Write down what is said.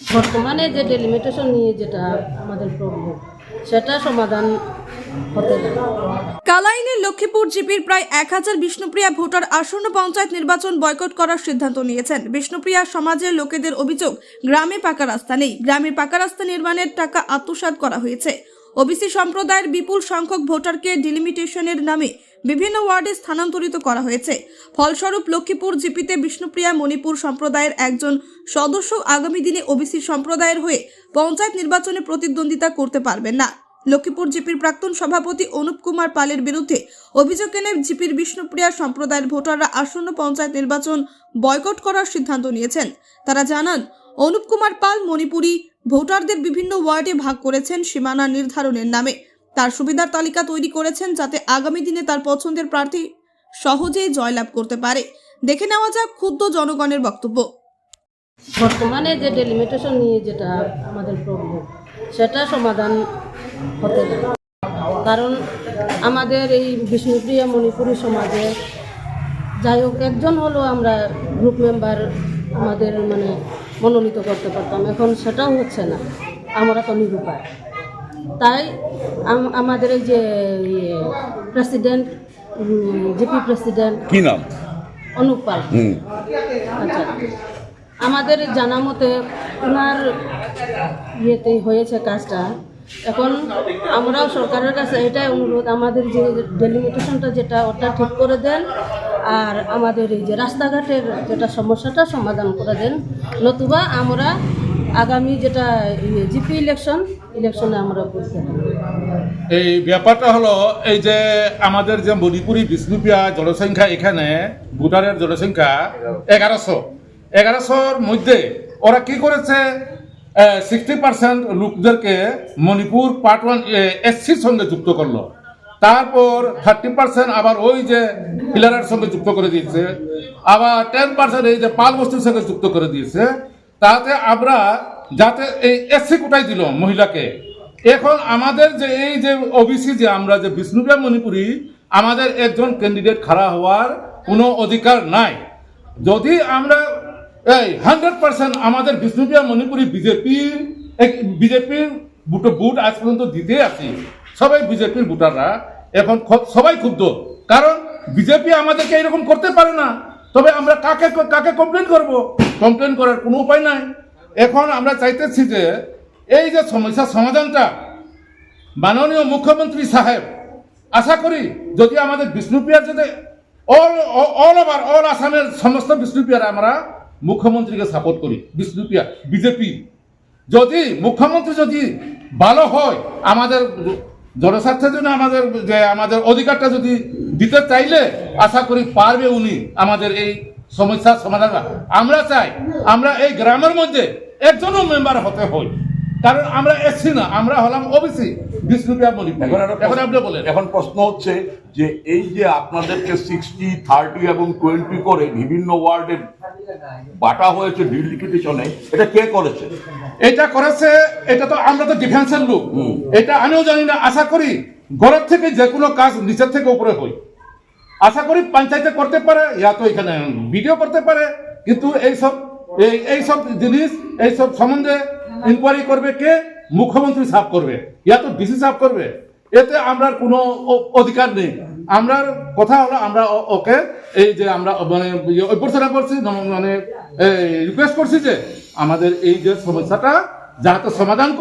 বর্তমানে যে ডেলিমিটেশন নিয়ে যেটা আমাদের প্রবলেম সেটা সমাধান হতে যায় কালাইনের লক্ষ্মীপুর জিপির প্রায় এক হাজার বিষ্ণুপ্রিয়া ভোটার আসন্ন পঞ্চায়েত নির্বাচন বয়কট করার সিদ্ধান্ত নিয়েছেন। বিষ্ণুপ্রিয়া সমাজের লোকেদের অভিযোগ, গ্রামে পাকা রাস্তা নেই। গ্রামে পাকা রাস্তা নির্মাণের টাকা আত্মসাৎ করা হয়েছে। ওবিসি সম্প্রদায়ের বিপুল সংখ্যক ভোটারকে ডিলিমিটেশনের নামে বিভিন্ন ওয়ার্ডে স্থানান্তরিত করা হয়েছে। ফলস্বরূপ লক্ষ্মীপুর জিপিতে বিষ্ণুপ্রিয়া মণিপুর সম্প্রদায়ের একজন সদস্য আগামী দিনে ওবিসি সম্প্রদায়ের হয়ে পঞ্চায়েত নির্বাচনে প্রতিদ্বন্দ্বিতা করতে পারবেন না। লক্ষ্মীপুর জিপির প্রাক্তন সভাপতি অনুপ কুমার পালের বিরুদ্ধে অভিযোগ এনে জিপির বিষ্ণুপ্রিয়া সম্প্রদায়ের ভোটাররা আসন্ন পঞ্চায়েত নির্বাচন বয়কট করার সিদ্ধান্ত নিয়েছেন। তারা জানান, অনুপ কুমার পাল মণিপুরী ভোটারদের বিভিন্ন ওয়ার্ডে ভাগ করেছেন সীমানা নির্ধারণের নামে। তার সুবিধার তালিকা তৈরি করেছেন যাতে আগামী দিনে তার পছন্দের প্রার্থী সহজেই জয়লাভ করতে পারে। দেখে নেওয়া যাক ক্ষুদ্র জনগণের বক্তব্য। বর্তমানে যে ডেলিমিটেশন নিয়ে যেটা আমাদের প্রবলেম সেটা সমাধান হতে যায় কারণ আমাদের এই বিষ্ণুপ্রিয়া মণিপুরী সমাজে যাই হোক, একজন হলো আমরা গ্রুপ মেম্বার আমাদের মানে মনোনীত করতে পারতাম। এখন সেটাও হচ্ছে না। আমরা তো নিরুপায়। তাই আমাদের এই যে ইয়ে, প্রেসিডেন্ট জিপি প্রেসিডেন্ট কি নাম? অনুপাল হুম। আচ্ছা আমাদের জানা মতে ওনার ইয়েতে হয়েছে কাজটা। এখন আমরাও সরকারের কাছে এটাই অনুরোধ আমাদের যে ডেলিমিটেশনটা যেটা ওটা ঠিক করে দেন আর আমাদের এই যে রাস্তাঘাটের যেটা সমস্যাটা সমাধান করে দেন। নতুবা আমরা আগামী যেটা জিপি ইলেকশন ইলেকশনে আমরা এই ব্যাপারটা হলো, এই যে আমাদের যে মণিপুরি বিষ্ণুপিয়া জনসংখ্যা এখানে ভুটানের জনসংখ্যা এগারোশো। এগারোশোর মধ্যে ওরা কি করেছে? সিক্সটি পার্সেন্ট লোকদেরকে মণিপুর পার্ট ওয়ান এসসির সঙ্গে যুক্ত করল। তারপর থার্টি পার্সেন্ট আবার ওই যে পিলারের সঙ্গে যুক্ত করে দিয়েছে। আবার টেন পার্সেন্ট এই যে পাল বস্তির সঙ্গে যুক্ত করে দিয়েছে। তাতে আমরা যাতে এই এসসি কোটাই দিল মহিলাকে। এখন আমাদের যে এই যে ওবিসি যে আমরা যে বিষ্ণুপ্রিয়া মণিপুরী, আমাদের একজন ক্যান্ডিডেট খাড়া হওয়ার কোনো অধিকার নাই। যদি আমরা এই হান্ড্রেড পার্সেন্ট আমাদের বিষ্ণুপ্রিয়া মণিপুরী বিজেপির বিজেপির বুট বুট আজ পর্যন্ত দিতে আছি সবাই বিজেপির ভোটাররা। এখন সবাই ক্ষুব্ধ। কারণ বিজেপি আমাদেরকে এরকম করতে পারে না। তবে আমরা কাকে কাকে কমপ্লেন করব? কমপ্লেন করার কোনো উপায় নাই। এখন আমরা চাইতেছি যে এই যে সমস্যার সমাধানটা মাননীয় মুখ্যমন্ত্রী সাহেব, আশা করি যদি আমাদের বিষ্ণুপ্রিয়ার যদি অল অল ওভার অল আসামের সমস্ত বিষ্ণুপ্রিয়ার আমরা মুখ্যমন্ত্রীকে সাপোর্ট করি বিষ্ণুপ্রিয়া বিজেপি। যদি মুখ্যমন্ত্রী যদি ভালো হয়, আমাদের জনস্বার্থের জন্য আমাদের যে আমাদের অধিকারটা যদি দিতে চাইলে, আশা করি পারবে উনি আমাদের এই সমস্যার সমাধান আমরা চাই আমরা এই গ্রামের মধ্যে একজনও মেম্বার হতে হই কারণ আমরা এসছি না আমরা হলাম ওবিসি বিষ্ণুপ্রিয়া মণিপুর এখন আপনি বলেন। এখন প্রশ্ন হচ্ছে যে এই যে আপনাদেরকে সিক্সটি থার্টি এবং টোয়েন্টি করে বিভিন্ন ওয়ার্ডে বাটা হয়েছে ডিলিমিটেশনে এটা কে করেছে? এটা করেছে এটা তো আমরা তো ডিফেন্সের লোক। এটা আমিও জানি না আশা করি ঘরের থেকে যে কোনো কাজ নিচের থেকে উপরে হই আশা করি পঞ্চায়েতে করতে পারে, ইয়া তো এখানে ভিডিও করতে পারে, কিন্তু এইসব, এই, এইসব জিনিস, এইসব সম্বন্ধে ইনকোয়ারি করবে কে? মুখ্যমন্ত্রী সাফ করবে, ইয়া তো ডিসি সাফ করবে। এতে আমরা কোনো অধিকার নেই। আমরার কথা হলো, আমরা ওকে, এই যে আমরা মানে ইয়ে অভ্যর্থনা করছি মানে রিকোয়েস্ট করছি যে আমাদের এই যে সমস্যাটা যাতে সমাধান করে